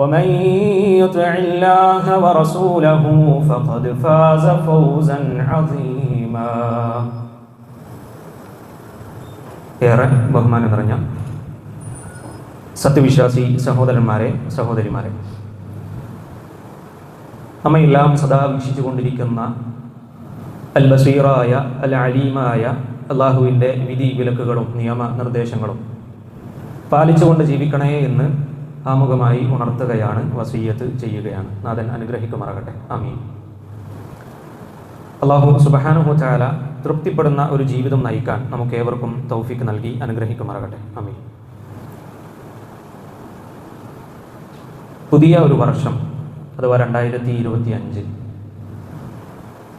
ومن يطع الله ورسوله فقد فاز فوزا عظيما ഏറെ ബഹുമാനം നിറഞ്ഞ സത്യവിശ്വാസി സഹോദരന്മാരെ സഹോദരിമാരെ നമ്മയെല്ലാം സദാ വീക്ഷിച്ചുകൊണ്ടിരിക്കുന്ന അൽ ബസീറായ അൽ അലീമായ അള്ളാഹുവിൻ്റെ വിധി വിലക്കുകളും നിയമ നിർദ്ദേശങ്ങളും പാലിച്ചുകൊണ്ട് ജീവിക്കണേ എന്ന് ആമുഖമായി ഉണർത്തുകയാണ് വസീയത്ത് ചെയ്യുകയാണ്. നാഥൻ അനുഗ്രഹിക്കുമാറാകട്ടെ. അമീൻ അള്ളാഹു സുബഹാനു ചാല തൃപ്തിപ്പെടുന്ന ഒരു ജീവിതം നയിക്കാൻ നമുക്ക് ഏവർക്കും തൗഫിക്ക് നൽകി അനുഗ്രഹിക്കുമാറാകട്ടെ. അമീൻ പുതിയ ഒരു വർഷം അഥവാ രണ്ടായിരത്തി ഇരുപത്തി അഞ്ച്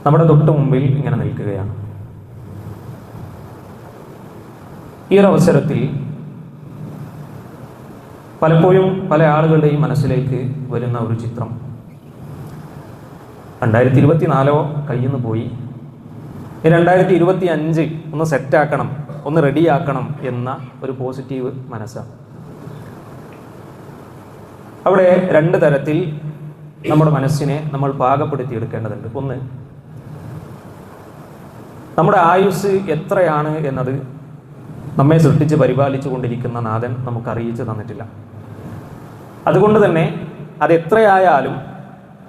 നമ്മുടെ തൊട്ട് മുമ്പിൽ ഇങ്ങനെ നിൽക്കുകയാണ്. ഈ ഒരു അവസരത്തിൽ പലപ്പോഴും പല ആളുകളുടെയും മനസ്സിലേക്ക് വരുന്ന ഒരു ചിത്രം. രണ്ടായിരത്തി ഇരുപത്തി നാലോ കയ്യിൽ പോയി രണ്ടായിരത്തി ഇരുപത്തി അഞ്ച് ഒന്ന് സെറ്റാക്കണം ഒന്ന് റെഡിയാക്കണം എന്ന ഒരു പോസിറ്റീവ് മനസ്സാണ്. അവിടെ രണ്ട് തരത്തിൽ നമ്മുടെ മനസ്സിനെ നമ്മൾ പാകപ്പെടുത്തി എടുക്കേണ്ടതുണ്ട്. ഒന്ന് നമ്മുടെ ആയുസ് എത്രയാണ് എന്നത് നമ്മെ സൃഷ്ടിച്ച് പരിപാലിച്ചു കൊണ്ടിരിക്കുന്ന നാഥൻ നമുക്ക് അറിയിച്ചു തന്നിട്ടില്ല. അതുകൊണ്ട് തന്നെ അതെത്രയായാലും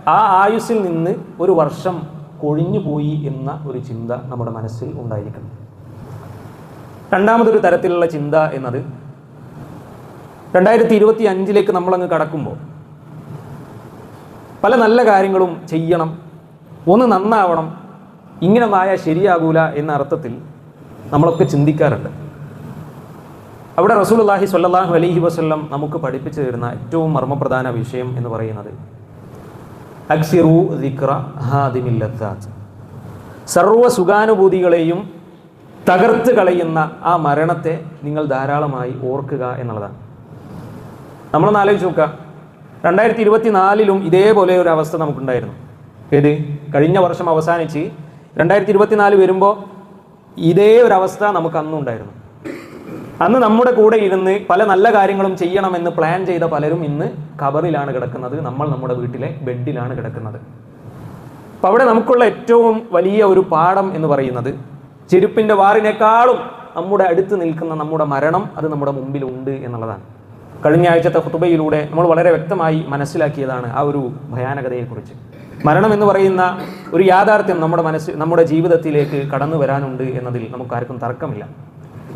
ആ ആയുസ്സിൽ നിന്ന് ഒരു വർഷം കൊഴിഞ്ഞു പോയി എന്ന ഒരു ചിന്ത നമ്മുടെ മനസ്സിൽ ഉണ്ടായിരിക്കണം. രണ്ടാമതൊരു തരത്തിലുള്ള ചിന്ത എന്നത് രണ്ടായിരത്തി ഇരുപത്തി അഞ്ചിലേക്ക് നമ്മളങ്ങ് കടക്കുമ്പോൾ പല നല്ല കാര്യങ്ങളും ചെയ്യണം ഒന്ന് നന്നാവണം ഇങ്ങനെ വായ ശരിയാകൂല എന്ന അർത്ഥത്തിൽ നമ്മളൊക്കെ ചിന്തിക്കാറുണ്ട്. അവിടെ റസൂൽ അള്ളാഹി സ്വല്ലല്ലാഹു അലഹി വസ്ല്ലം നമുക്ക് പഠിപ്പിച്ചു തരുന്ന ഏറ്റവും മർമ്മപ്രധാന വിഷയം എന്ന് പറയുന്നത് സർവ സുഖാനുഭൂതികളെയും തകർത്ത് കളയുന്ന ആ മരണത്തെ നിങ്ങൾ ധാരാളമായി ഓർക്കുക എന്നുള്ളതാണ്. നമ്മളൊന്ന് ആലോചിച്ച് നോക്കുക. രണ്ടായിരത്തി ഇരുപത്തി നാലിലും ഇതേപോലെ ഒരു അവസ്ഥ നമുക്കുണ്ടായിരുന്നു. ഏത്? കഴിഞ്ഞ വർഷം അവസാനിച്ച് രണ്ടായിരത്തി ഇരുപത്തിനാല് വരുമ്പോൾ ഇതേ ഒരു അവസ്ഥ നമുക്ക് അന്നും ഉണ്ടായിരുന്നു അന്ന് നമ്മുടെ കൂടെ ഇരുന്ന് പല നല്ല കാര്യങ്ങളും ചെയ്യണമെന്ന് പ്ലാൻ ചെയ്ത പലരും ഇന്ന് കബറിലാണ് കിടക്കുന്നത്. നമ്മൾ നമ്മുടെ വീട്ടിലെ ബെഡിലാണ് കിടക്കുന്നത്. അപ്പം അവിടെ നമുക്കുള്ള ഏറ്റവും വലിയ ഒരു പാഠം എന്ന് പറയുന്നത് ചെരുപ്പിന്റെ വാറിനേക്കാളും നമ്മുടെ അടുത്ത് നിൽക്കുന്ന നമ്മുടെ മരണം അത് നമ്മുടെ മുമ്പിലുണ്ട് എന്നുള്ളതാണ്. കഴിഞ്ഞ ആഴ്ചത്തെ ഹുത്തുബയിലൂടെ നമ്മൾ വളരെ വ്യക്തമായി മനസ്സിലാക്കിയതാണ് ആ ഒരു ഭയാനകതയെക്കുറിച്ച്. മരണം എന്ന് പറയുന്ന ഒരു യാഥാർത്ഥ്യം നമ്മുടെ മനസ്സ് നമ്മുടെ ജീവിതത്തിലേക്ക് കടന്നു വരാനുണ്ട് എന്നതിൽ നമുക്കാർക്കും തർക്കമില്ല.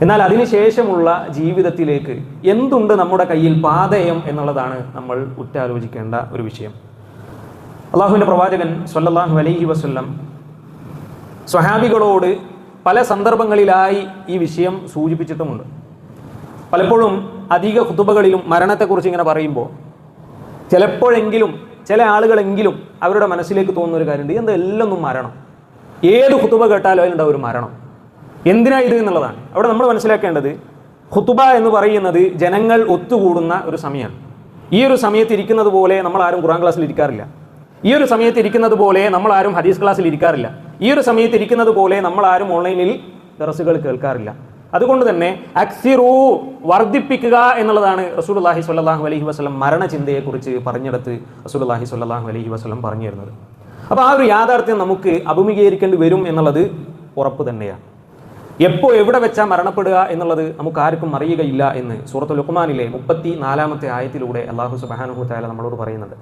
എന്നാൽ അതിനുശേഷമുള്ള ജീവിതത്തിലേക്ക് എന്തുണ്ട് നമ്മുടെ കയ്യിൽ പാതയം എന്നുള്ളതാണ് നമ്മൾ ഉറ്റാലോചിക്കേണ്ട ഒരു വിഷയം. അള്ളാഹുവിന്റെ പ്രവാചകൻ സൊല്ലാഹു അലൈഹി വസ്ല്ലം സ്വഹാബികളോട് പല സന്ദർഭങ്ങളിലായി ഈ വിഷയം സൂചിപ്പിച്ചിട്ടുമുണ്ട്. പലപ്പോഴും അധിക കുത്തുബകളിലും മരണത്തെക്കുറിച്ച് ഇങ്ങനെ പറയുമ്പോൾ ചിലപ്പോഴെങ്കിലും ചില ആളുകളെങ്കിലും അവരുടെ മനസ്സിലേക്ക് തോന്നുന്ന ഒരു കാര്യമുണ്ട്. എന്താ എല്ലൊന്നും മരണം? ഏത് കുത്തുബ കേട്ടാലും അതിലുണ്ടാവും ഒരു മരണം. എന്തിനാ ഇത് എന്നുള്ളതാണ്. അവിടെ നമ്മൾ മനസ്സിലാക്കേണ്ടത് ഹുത്തുബ എന്ന് പറയുന്നത് ജനങ്ങൾ ഒത്തുകൂടുന്ന ഒരു സമയമാണ്. ഈ ഒരു സമയത്ത് ഇരിക്കുന്നത് പോലെ നമ്മൾ ആരും ഖുറാൻ ക്ലാസ്സിൽ ഇരിക്കാറില്ല. ഈ ഒരു സമയത്ത് ഇരിക്കുന്നത് പോലെ നമ്മൾ ആരും ഹദീസ് ക്ലാസ്സിൽ ഇരിക്കാറില്ല. ഈ ഒരു സമയത്ത് ഇരിക്കുന്നത് പോലെ നമ്മൾ ആരും ഓൺലൈനിൽ ദറസുകൾ കേൾക്കാറില്ല. അതുകൊണ്ട് തന്നെ അക്സിറു വർദ്ധിപ്പിക്കുക എന്നുള്ളതാണ് റസൂലുള്ളാഹി സ്വല്ലല്ലാഹു അലൈഹി വസല്ലം മരണചിന്തയെക്കുറിച്ച് പറഞ്ഞെടുത്ത് റസൂലുള്ളാഹി സ്വല്ലല്ലാഹു അലഹി വസ്ലം പറഞ്ഞു തരുന്നത് അപ്പോൾ ആ ഒരു യാഥാർത്ഥ്യം നമുക്ക് അഭിമുഖീകരിക്കേണ്ടി വരും എന്നുള്ളത് ഉറപ്പ് തന്നെയാണ്. എപ്പോൾ എവിടെ വെച്ചാൽ മരണപ്പെടുക എന്നുള്ളത് നമുക്ക് ആർക്കും അറിയുകയില്ല എന്ന് സൂറത്ത് ലുക്മാനിലെ മുപ്പത്തി നാലാമത്തെ ആയത്തിലൂടെ അള്ളാഹു സുബാനുഹു താല നമ്മളോട് പറയുന്നുണ്ട്.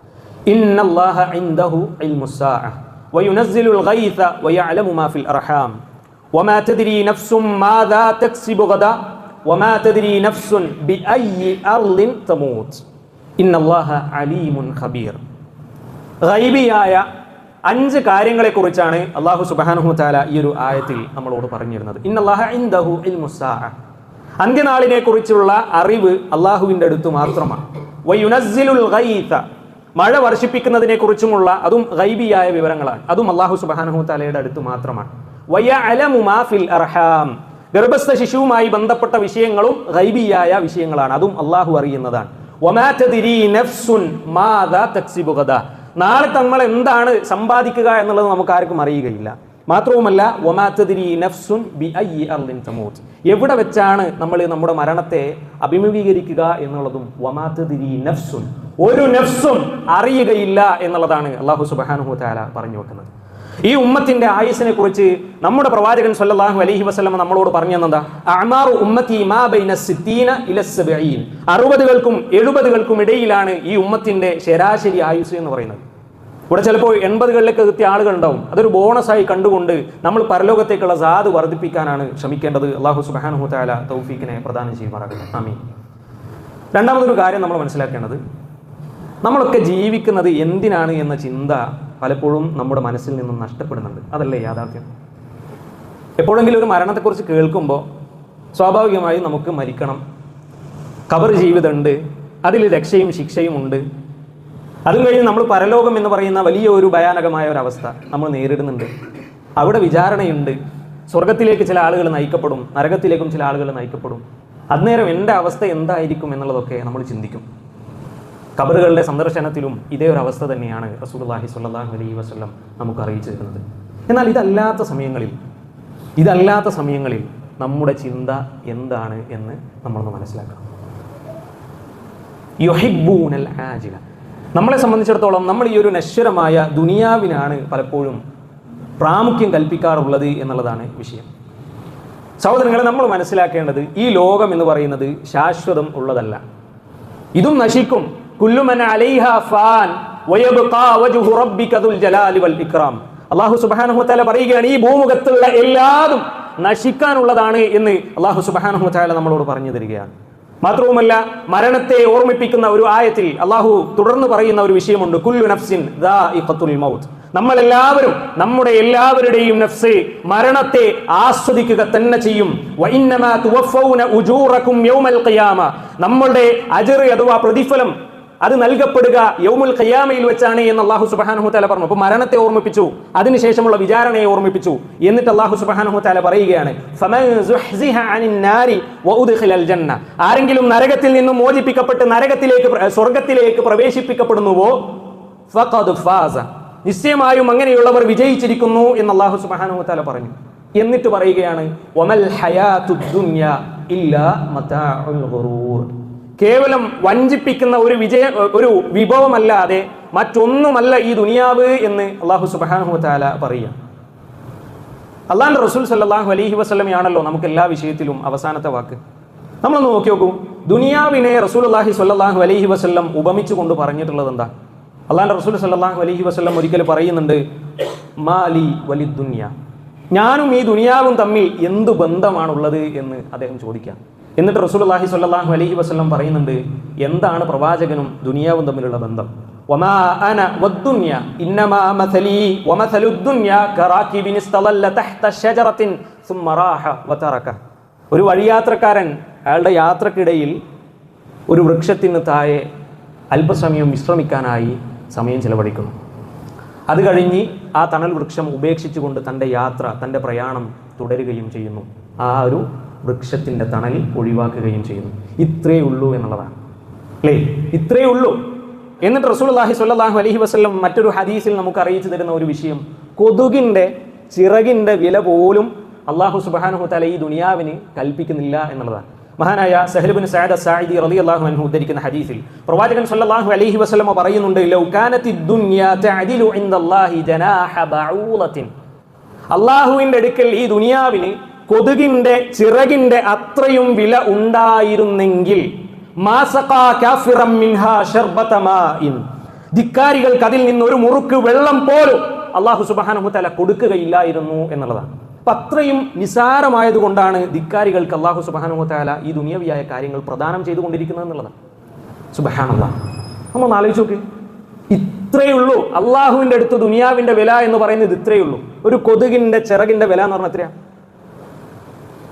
ഖബീർ. ഗൈബിയായ അഞ്ച് കാര്യങ്ങളെ കുറിച്ചാണ് അള്ളാഹു സുബാനുഹു താല ഈ ഒരു ആയത്തിൽ നമ്മളോട് പറഞ്ഞിരുന്നത്. ഇന്നല്ലാഹ അന്ത്യനാളിനെ കുറിച്ചുള്ള അറിവ് അള്ളാഹുവിന്റെ അടുത്ത് മാത്രമാണ്. മഴ വർഷിപ്പിക്കുന്നതിനെ കുറിച്ചുമുള്ള അതും ഗൈബിയായ വിവരങ്ങളാണ്. അതും അള്ളാഹു സുബാനഹു താലയുടെ അടുത്ത് മാത്രമാണ്. അർഹാം. ഗർഭസ്ഥ ശിശുവുമായി ബന്ധപ്പെട്ട വിഷയങ്ങളും ഗൈബിയായ വിഷയങ്ങളാണ്. അതും അള്ളാഹു അറിയുന്നതാണ്. നാളെ നമ്മൾ എന്താണ് സമ്പാദിക്കുക എന്നുള്ളത് നമുക്ക് ആർക്കും അറിയുകയില്ല. മാത്രവുമല്ല നഫ്സുൻ തമൂത്ത്. എവിടെ വെച്ചാണ് നമ്മൾ നമ്മുടെ മരണത്തെ അഭിമുഖീകരിക്കുക എന്നുള്ളതും നഫ്സുൻ. ഒരു നഫ്സും അറിയുകയില്ല എന്നുള്ളതാണ് അള്ളാഹു സുബാനുഹു താല പറഞ്ഞു വെക്കുന്നത്. ഈ ഉമ്മത്തിന്റെ ആയുസിനെ കുറിച്ച് നമ്മുടെ പ്രവാചകൻ സല്ലാഹു അലഹി വസല്ലം നമ്മളോട് പറഞ്ഞു ഉമ്മത്തി മാ ബൈന അറുപതുകൾക്കും എഴുപതുകൾക്കും ഇടയിലാണ് ഈ ഉമ്മത്തിന്റെ ശരാശരി ആയുസ് എന്ന് പറയുന്നത്. ഇവിടെ ചിലപ്പോൾ എൺപതുകളിലേക്ക് എത്തിയ ആളുകൾ ഉണ്ടാവും അതൊരു ബോണസായി കണ്ടുകൊണ്ട് നമ്മൾ പരലോകത്തേക്കുള്ള സാധു വർദ്ധിപ്പിക്കാനാണ് ശ്രമിക്കേണ്ടത്. അള്ളാഹു സുബാനുഹു താല തൗഫീഖിനെ പ്രദാനം ചെയ്യുമാറാകട്ടെ. ആമീൻ. രണ്ടാമതൊരു കാര്യം നമ്മൾ മനസ്സിലാക്കേണ്ടത് നമ്മളൊക്കെ ജീവിക്കുന്നത് എന്തിനാണ് എന്ന ചിന്ത പലപ്പോഴും നമ്മുടെ മനസ്സിൽ നിന്നും നഷ്ടപ്പെടുന്നുണ്ട്. അതല്ലേ യാഥാർത്ഥ്യം? എപ്പോഴെങ്കിലും ഒരു മരണത്തെക്കുറിച്ച് കേൾക്കുമ്പോൾ സ്വാഭാവികമായും നമുക്ക് മരിക്കണം. കബർ ജീവിതമുണ്ട് അതിൽ രക്ഷയും ശിക്ഷയും ഉണ്ട്. അതും കഴിഞ്ഞ് നമ്മൾ പരലോകം എന്ന് പറയുന്ന വലിയ ഒരു ഭയാനകമായ ഒരു അവസ്ഥ നമ്മൾ നേരിടുന്നുണ്ട്. അവിടെ വിചാരണയുണ്ട്. സ്വർഗത്തിലേക്ക് ചില ആളുകൾ നയിക്കപ്പെടും നരകത്തിലേക്കും ചില ആളുകൾ നയിക്കപ്പെടും. അന്നേരം എന്റെ അവസ്ഥ എന്തായിരിക്കും എന്നുള്ളതൊക്കെ നമ്മൾ ചിന്തിക്കും. കബറുകളുടെ സന്ദർശനത്തിലും ഇതേ ഒരു അവസ്ഥ തന്നെയാണ് റസൂലുള്ളാഹി സ്വല്ലല്ലാഹു അലൈ വസ്ലം നമുക്ക് അറിയിച്ചു തരുന്നത് എന്നാൽ ഇതല്ലാത്ത സമയങ്ങളിൽ ഇതല്ലാത്ത സമയങ്ങളിൽ നമ്മുടെ ചിന്ത എന്താണ് എന്ന് നമ്മളൊന്ന് മനസ്സിലാക്കണം. യൊഹിബൂനൽ ആജില. നമ്മളെ സംബന്ധിച്ചിടത്തോളം നമ്മൾ ഈ ഒരു നശ്വരമായ ദുനിയാവിനാണ് പലപ്പോഴും പ്രാമുഖ്യം കൽപ്പിക്കാറുള്ളത് എന്നുള്ളതാണ് വിഷയം. സഹോദരങ്ങളെ നമ്മൾ മനസ്സിലാക്കേണ്ടത് ഈ ലോകം എന്ന് പറയുന്നത് ശാശ്വതം ഉള്ളതല്ല. ഇതും നശിക്കും. കുല്ലുമൻ അലൈഹ ഫാൻ സുബ്ഹാനഹു വതആല പറയുകയാണ് ഈ ഭൂമുഖത്തുള്ള എല്ലാതും നശിക്കാനുള്ളതാണ് എന്ന് അല്ലാഹു സുബ്ഹാനഹു വതആല നമ്മളോട് പറഞ്ഞു തരികയാണ്. മാത്രവുമല്ല മരണത്തെ ഓർമ്മിപ്പിക്കുന്ന ഒരു ആയത്തിൽ അള്ളാഹു തുടർന്ന് പറയുന്ന ഒരു വിഷയമുണ്ട് കുല്ലു നഫ്സിൻ മൗത്ത്. നമ്മൾ എല്ലാവരും നമ്മുടെ എല്ലാവരുടെയും നഫ്സ് മരണത്തെ ആസ്വദിക്കുക തന്നെ ചെയ്യും. നമ്മളുടെ അജറ് അഥവാ പ്രതിഫലം അത് നൽകപ്പെടുക യൗമുൽ ഖിയാമയിൽ വെച്ചാണ് എന്ന് അള്ളാഹു സുബ്ഹാനഹു തആല പറഞ്ഞു. അപ്പോൾ മരണത്തെ ഓർമ്മിപ്പിച്ചു. അതിനുശേഷമുള്ള വിചാരണയെ ഓർമ്മിപ്പിച്ചു. എന്നിട്ട് അള്ളാഹു സുബ്ഹാനഹു തആല പറയുകയാണ് ആരെങ്കിലും നരകത്തിൽ നിന്നും മോചിപ്പിക്കപ്പെട്ട് നരകത്തിലേക്ക് സ്വർഗത്തിലേക്ക് പ്രവേശിപ്പിക്കപ്പെടുന്നുവോ? ഫാസ. നിശ്ചയമായും അങ്ങനെയുള്ളവർ വിജയിച്ചിരിക്കുന്നു എന്ന് അള്ളാഹു സുബ്ഹാനഹു തആല പറഞ്ഞു. എന്നിട്ട് പറയുകയാണ് വമൽ ഹയാ ഇല്ലാ ഗുറൂർ. കേവലം വഞ്ചിപ്പിക്കുന്ന ഒരു വിജയ ഒരു വിഭവമല്ലാതെ മറ്റൊന്നുമല്ല ഈ ദുനിയാവ് എന്ന് അള്ളാഹു സുബാനഹു താല പറയുക. അള്ളാഹ് റസൂൽ സല്ലാഹു അലഹി വസ്ലമയാണല്ലോ നമുക്ക് എല്ലാ വിഷയത്തിലും അവസാനത്തെ വാക്ക്. നമ്മളൊന്ന് നോക്കി നോക്കൂ. ദുനിയാവിനെ റസൂൽ അള്ളാഹി സല്ലാഹു അലഹി വസ്ലം ഉപമിച്ചു കൊണ്ട് പറഞ്ഞിട്ടുള്ളത് എന്താ? അള്ളാഹ് റസൂൽ സല്ലാഹു അലഹി വസ്ലം ഒരിക്കൽ പറയുന്നുണ്ട് മാലി വലി ദുനിയ. ഞാനും ഈ ദുനിയാവും തമ്മിൽ എന്ത് ബന്ധമാണുള്ളത് എന്ന് അദ്ദേഹം ചോദിക്കാം എന്നിട്ട് റസൂൽഹി സാഹു അലഹി വസ്ലം പറയുന്നുണ്ട് എന്താണ് പ്രവാചകനും ദുനിയാവും തമ്മിലുള്ള ബന്ധം? ഒരു വഴിയാത്രക്കാരൻ അയാളുടെ യാത്രക്കിടയിൽ ഒരു വൃക്ഷത്തിന് താഴെ അല്പസമയം വിശ്രമിക്കാനായി സമയം ചെലവഴിക്കുന്നു. അത് കഴിഞ്ഞ് ആ തണൽ വൃക്ഷം ഉപേക്ഷിച്ചുകൊണ്ട് തന്റെ യാത്ര തന്റെ പ്രയാണം തുടരുകയും ചെയ്യുന്നു. ആ ഒരു വൃക്ഷത്തിന്റെ തണലിൽ ഒഴിവാക്കുകയും ചെയ്യുന്നു. ഇത്രയേ ഉള്ളൂ എന്നുള്ളതാണ്. അല്ലേ? ഇത്രയേ ഉള്ളൂ. എന്നിട്ട് റസൂലുള്ളാഹി സ്വല്ലല്ലാഹു അലഹി വസല്ലം മറ്റൊരു ഹദീസിൽ നമുക്ക് അറിയിച്ചു തരുന്ന ഒരു വിഷയം. കൊതുകിന്റെ ചിറകിന്റെ വില പോലും അള്ളാഹു സുബ്ഹാനഹു തആല ഈ ദുനിയാവിന് കൽപ്പിക്കുന്നില്ല എന്നുള്ളതാണ്. മഹാനായ സഹലുബിൻ സയദ് സായിദി അള്ളാഹു അൻഹു ഉദ്ധരിക്കുന്ന ഹദീസിൽ പ്രവാചകൻ സല്ലല്ലാഹു അലൈഹി വസല്ലം പറയുന്നുണ്ട് ദുനിയാ തഅദിലു ഇൻദല്ലാഹി അള്ളാഹുവിന്റെ അടുക്കൽ ഈ ദുനിയാവിന് കൊതുകിന്റെ ചിറകിന്റെ അത്രയും വില ഉണ്ടായിരുന്നെങ്കിൽ. ധിക്കാരികൾക്ക് അതിൽ നിന്ന് ഒരു മുറുക്ക് വെള്ളം പോലും അള്ളാഹു സുബാനഹുത്തല തല കൊടുക്കുകയില്ലായിരുന്നു എന്നുള്ളതാണ്. അപ്പൊ അത്രയും നിസാരമായത് കൊണ്ടാണ് ധിക്കാരികൾക്ക് അള്ളാഹു സുബാനഹു താല ഈ ദുനിയവിയായ കാര്യങ്ങൾ പ്രദാനം ചെയ്തുകൊണ്ടിരിക്കുന്നത് എന്നുള്ളതാണ്. സുബഹാനല്ല. നമ്മൾ ആലോചിച്ചു നോക്ക്. ഇത്രയേ ഉള്ളൂ അള്ളാഹുവിന്റെ അടുത്ത് ദുനിയാവിന്റെ വില എന്ന് പറയുന്നത് ഇത്രയേ ഉള്ളൂ ഒരു കൊതുകിന്റെ ചിറകിന്റെ വില എന്ന് പറഞ്ഞാൽ എത്രയാ?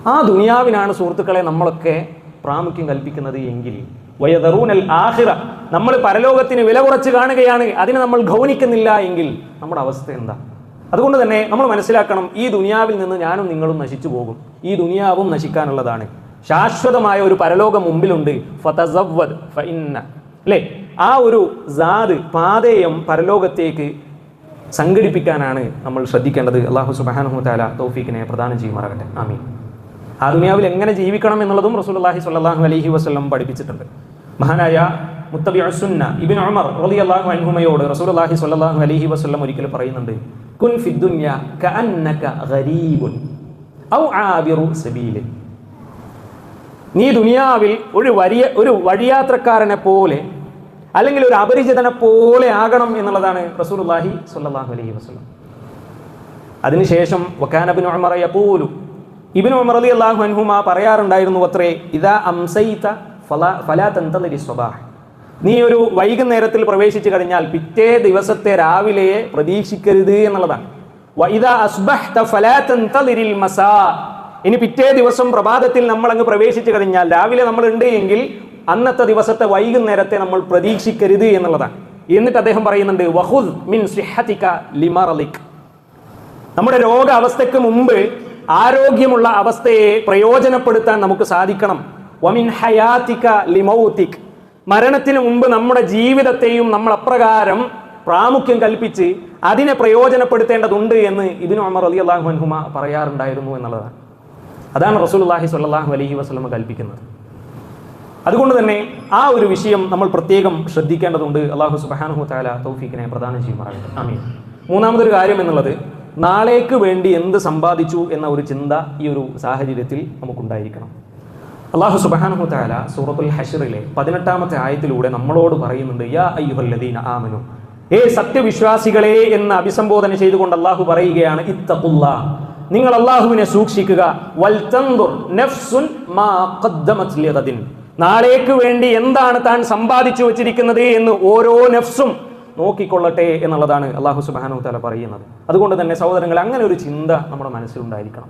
ആ ദുനിയാവിനാണ് സുഹൃത്തുക്കളെ നമ്മളൊക്കെ പ്രാമുഖ്യം കൽപ്പിക്കുന്നത് എങ്കിൽ. വയതറൂനൽ ആഹിറ. നമ്മൾ പരലോകത്തിന് വില കുറച്ച് കാണുകയാണ്. അതിനെ നമ്മൾ ഗൗനിക്കുന്നില്ല എങ്കിൽ നമ്മുടെ അവസ്ഥ എന്താ? അതുകൊണ്ട് തന്നെ നമ്മൾ മനസ്സിലാക്കണം ഈ ദുനിയാവിൽ നിന്ന് ഞാനും നിങ്ങളും നശിച്ചു പോകും. ഈ ദുനിയാവും നശിക്കാനുള്ളതാണ്. ശാശ്വതമായ ഒരു പരലോകം മുമ്പിലുണ്ട്. ഫതസവ്വദ് ഫഇന്ന. അല്ലേ? ആ ഒരു സാദ് പാതയം പരലോകത്തേക്ക് സംഘടിപ്പിക്കാനാണ് നമ്മൾ ശ്രദ്ധിക്കേണ്ടത്. അള്ളാഹു സുബാനഹു താല തൗഫീഖിനെ പ്രദാനം ചെയ്യുമാറാകട്ടെ ആമീൻ. ആ ദുനിയാവിൽ എങ്ങനെ ജീവിക്കണം എന്നുള്ളതും റസൂലുള്ളാഹി സ്വല്ലല്ലാഹു അലൈഹി വസല്ലം പഠിപ്പിച്ചിട്ടുണ്ട്. മഹാനായ മുത്തബി അസുന്ന ഇബിൻ ഉമർ അള്ളാഹു അൻഹുമയോട് റസൂലുള്ളാഹി സ്വല്ലല്ലാഹു അലൈഹി വസല്ലം ഒരിക്കൽ പറയുന്നുണ്ട് കുൻ ഫി ദുനിയ കഅന്നക ഗരീബുൻ ഔ ആബിറു സബീലിൻ നീ ദുനിയാവിൽ ഒരു വലിയ ഒരു വഴിയാത്രക്കാരനെ പോലെ അല്ലെങ്കിൽ ഒരു അപരിചിതനെ പോലെ ആകണം എന്നുള്ളതാണ് റസൂലുള്ളാഹി സ്വല്ലല്ലാഹു അലൈഹി വസല്ലം. അതിനുശേഷം വക്കാനബിൻ ഉമർ യഖൂലു ഇബ്നു ഉമർ അലി അള്ളാഹു അൻഹുമ പറയാറുണ്ടായിരുന്നു അത്രേ ഇതാ അംസൈത ഫലാ ഫലാ തന്തലരി നീ ഒരു വൈകുന്നേരത്തിൽ പ്രവേശിച്ചു കഴിഞ്ഞാൽ പിറ്റേ ദിവസത്തെ രാവിലെയെ പ്രതീക്ഷിക്കരുത് എന്നുള്ളതാണ്. ഇനി പിറ്റേ ദിവസം പ്രഭാതത്തിൽ നമ്മൾ അങ്ങ് പ്രവേശിച്ചു കഴിഞ്ഞാൽ രാവിലെ നമ്മൾ ഉണ്ട് എങ്കിൽ അന്നത്തെ ദിവസത്തെ വൈകുന്നേരത്തെ നമ്മൾ പ്രതീക്ഷിക്കരുത് എന്നുള്ളതാണ്. എന്നിട്ട് അദ്ദേഹം പറയുന്നുണ്ട് വഹുദ് മിൻ ലിമറലിക് നമ്മുടെ രോഗാവസ്ഥയ്ക്ക് മുമ്പ് ആരോഗ്യമുള്ള അവസ്ഥയെ പ്രയോജനപ്പെടുത്താൻ നമുക്ക് സാധിക്കണം. വമിൻ ഹയാത്തിക ലിമൗത്തിക് മരണത്തിന് മുമ്പ് നമ്മുടെ ജീവിതത്തെയും നമ്മൾ അപ്രകാരം പ്രാമുഖ്യം കൽപ്പിച്ച് അതിനെ പ്രയോജനപ്പെടുത്തേണ്ടതുണ്ട് എന്ന് ഇതിനു അമർ അലി അള്ളാഹു അൻഹുമ പറയാറുണ്ടായിരുന്നു എന്നുള്ളതാണ്. അതാണ് റസൂലുള്ളാഹി സാഹു അലഹി വസ്ലമ കൽപ്പിക്കുന്നത്. അതുകൊണ്ട് തന്നെ ആ ഒരു വിഷയം നമ്മൾ പ്രത്യേകം ശ്രദ്ധിക്കേണ്ടതുണ്ട്. അള്ളാഹു സുബാനുഹു താല തൗഫീഖിനെ പ്രധാനം ചെയ്യുമാറാകട്ടെ. ആമീൻ. മൂന്നാമതൊരു കാര്യം എന്നുള്ളത് നാളേക്ക് വേണ്ടി എന്ത് സമ്പാദിച്ചു എന്ന ഒരു ചിന്ത ഈ ഒരു സാഹചര്യത്തിൽ നമുക്കുണ്ടായിരിക്കണം. അള്ളാഹു സുബാനഹു താല സൂറത്തുൽ ഹഷറിലെ പതിനെട്ടാമത്തെ ആയത്തിലൂടെ നമ്മളോട് പറയുന്നുണ്ട് യാ അയ്യുഹല്ലദീന ആമനു ഏ സത്യവിശ്വാസികളെ എന്ന് അഭിസംബോധന ചെയ്തുകൊണ്ട് അള്ളാഹു പറയുകയാണ് ഇത്തഖുല്ലാ നിങ്ങൾ അള്ളാഹുവിനെ സൂക്ഷിക്കുക വൽ തൻദുർ നഫ്സുൻ മാ ഖദ്ദമത് നാളേക്ക് വേണ്ടി എന്താണ് താൻ സമ്പാദിച്ചു വെച്ചിരിക്കുന്നത് എന്ന് ഓരോ നഫ്സും നോക്കിക്കൊള്ളട്ടെ എന്നുള്ളതാണ് അള്ളാഹു സുബാനു തല പറയുന്നത്. അതുകൊണ്ട് തന്നെ സഹോദരങ്ങൾ അങ്ങനെ ഒരു ചിന്ത നമ്മുടെ മനസ്സിലുണ്ടായിരിക്കണം.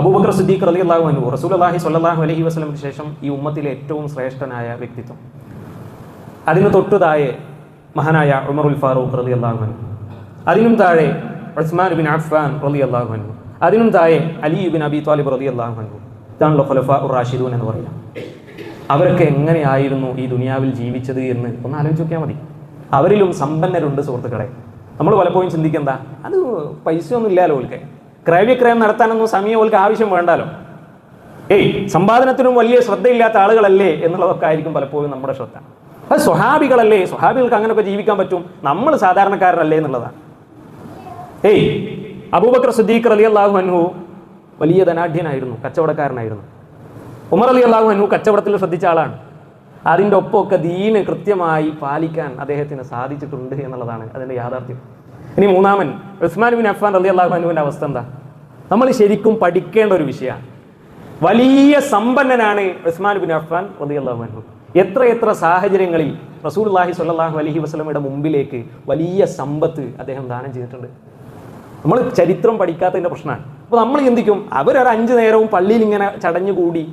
അബൂബക്കർ സിദ്ദീഖ് അലി അള്ളാഹു അനു റസൂൽ അള്ളാഹി സ്വല്ലാഹു അലഹി വസ്ലമിന് ശേഷം ഈ ഉമ്മത്തിലെ ഏറ്റവും ശ്രേഷ്ഠനായ വ്യക്തിത്വം. അതിന് തൊട്ടു താഴെ മഹാനായ ഉമറുൽ ഫാറൂഖ് റലി അള്ളാഹു അനു അതിനും താഴെ ഉസ്മാൻ ബിൻ അഫ്ഫാൻ റലി അള്ളാഹു അനു അതിനും താഴെ അലി ബിൻ അബി താലിബ് റലി അള്ളാഹു അനു ഇതാണല്ലോ ഖലഫ ഉർ റാഷിദൂൻ എന്ന് പറയാം അവരൊക്കെ എങ്ങനെയായിരുന്നു ഈ ദുനിയാവിൽ ജീവിച്ചത് എന്ന് ഒന്ന് ആലോചിച്ച് നോക്കിയാൽ മതി. അവരിലും സമ്പന്നരുണ്ട് സുഹൃത്തുക്കളെ. നമ്മൾ പലപ്പോഴും ചിന്തിക്കെന്താ അത് പൈസ ഒന്നും ഇല്ലാലോ ഓൽക്ക്. ക്രയവിക്രയം നടത്താനൊന്നും സമയം ഓൽക്ക് ആവശ്യം വേണ്ടാലോ ഏയ് സമ്പാദനത്തിനും വലിയ ശ്രദ്ധയില്ലാത്ത ആളുകളല്ലേ? എന്നുള്ളതൊക്കെ ആയിരിക്കും പലപ്പോഴും നമ്മുടെ ശ്രദ്ധ. അത് സ്വഹാബികളല്ലേ? സ്വഹാബികൾക്ക് അങ്ങനെയൊക്കെ ജീവിക്കാൻ പറ്റും? നമ്മൾ സാധാരണക്കാരനല്ലേ എന്നുള്ളതാണ്. ഏയ് അബൂബക്കർ സിദ്ദീഖ് അലി അള്ളാഹു അൻഹു വലിയ ധനാഢ്യനായിരുന്നു കച്ചവടക്കാരനായിരുന്നു. ഉമർ അലി അള്ളാഹു അൻഹു കച്ചവടത്തിൽ ശ്രദ്ധിച്ച ആളാണ്. അതിന്റെ ഒപ്പമൊക്കെ ദീന് കൃത്യമായി പാലിക്കാൻ അദ്ദേഹത്തിന് സാധിച്ചിട്ടുണ്ട് എന്നുള്ളതാണ് അതിന്റെ യാഥാർത്ഥ്യം. ഇനി മൂന്നാമൻ ഉസ്മാൻ ബിൻ അഫ്ഫാൻ അലി അള്ളാഹു അൻഹുവിന്റെ അവസ്ഥ എന്താ? നമ്മൾ ശരിക്കും പഠിക്കേണ്ട ഒരു വിഷയമാണ്. വലിയ സമ്പന്നനാണ് ഉസ്മാൻ ബിൻ അഫ്ഫാൻ അലി അള്ളാഹു എത്ര എത്ര സാഹചര്യങ്ങളിൽ റസൂൽല്ലാഹി സ്വല്ലല്ലാഹു അലൈഹി വസല്ലമയുടെ മുമ്പിലേക്ക് വലിയ സമ്പത്ത് അദ്ദേഹം ദാനം ചെയ്തിട്ടുണ്ട്. നമ്മൾ ചരിത്രം പഠിക്കാത്തതിന്റെ പ്രശ്നമാണ്. അപ്പോൾ നമ്മൾ ചിന്തിക്കും അവരൊരു അഞ്ച് നേരവും പള്ളിയിൽ ഇങ്ങനെ ചടഞ്ഞുകൂടി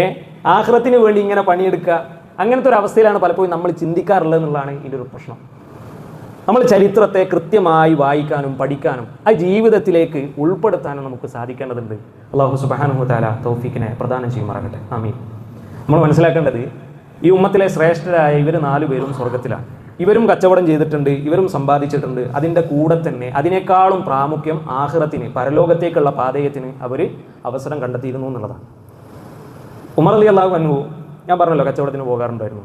ഏഹ് ആഹ്റത്തിന് വേണ്ടി ഇങ്ങനെ പണിയെടുക്കുക അങ്ങനത്തെ ഒരു അവസ്ഥയിലാണ് പലപ്പോഴും നമ്മൾ ചിന്തിക്കാറുള്ളത് എന്നുള്ളതാണ് ഇതിന്റെ ഒരു പ്രശ്നം. നമ്മൾ ചരിത്രത്തെ കൃത്യമായി വായിക്കാനും പഠിക്കാനും ആ ജീവിതത്തിലേക്ക് ഉൾപ്പെടുത്താനും നമുക്ക് സാധിക്കേണ്ടതുണ്ട്. അള്ളാഹു സുബാനുഹു തോഫിക്കിനെ പ്രദാനം ചെയ്യുമാറാകട്ടെ. ആമീൻ. നമ്മൾ മനസ്സിലാക്കേണ്ടത് ഈ ഉമ്മത്തിലെ ശ്രേഷ്ഠരായ ഇവർ നാലു പേരും സ്വർഗത്തിലാണ് ഇവരും കച്ചവടം ചെയ്തിട്ടുണ്ട് ഇവരും സമ്പാദിച്ചിട്ടുണ്ട്. അതിന്റെ കൂടെ തന്നെ അതിനേക്കാളും പ്രാമുഖ്യം ആഹ്റത്തിന് പരലോകത്തേക്കുള്ള പാതയത്തിന് അവർ അവസരം കണ്ടെത്തിയിരുന്നു എന്നുള്ളതാണ്. ഉമർ അലി അള്ളാഹു അൻഹു ഞാൻ പറഞ്ഞല്ലോ കച്ചവടത്തിന് പോകാറുണ്ടായിരുന്നു.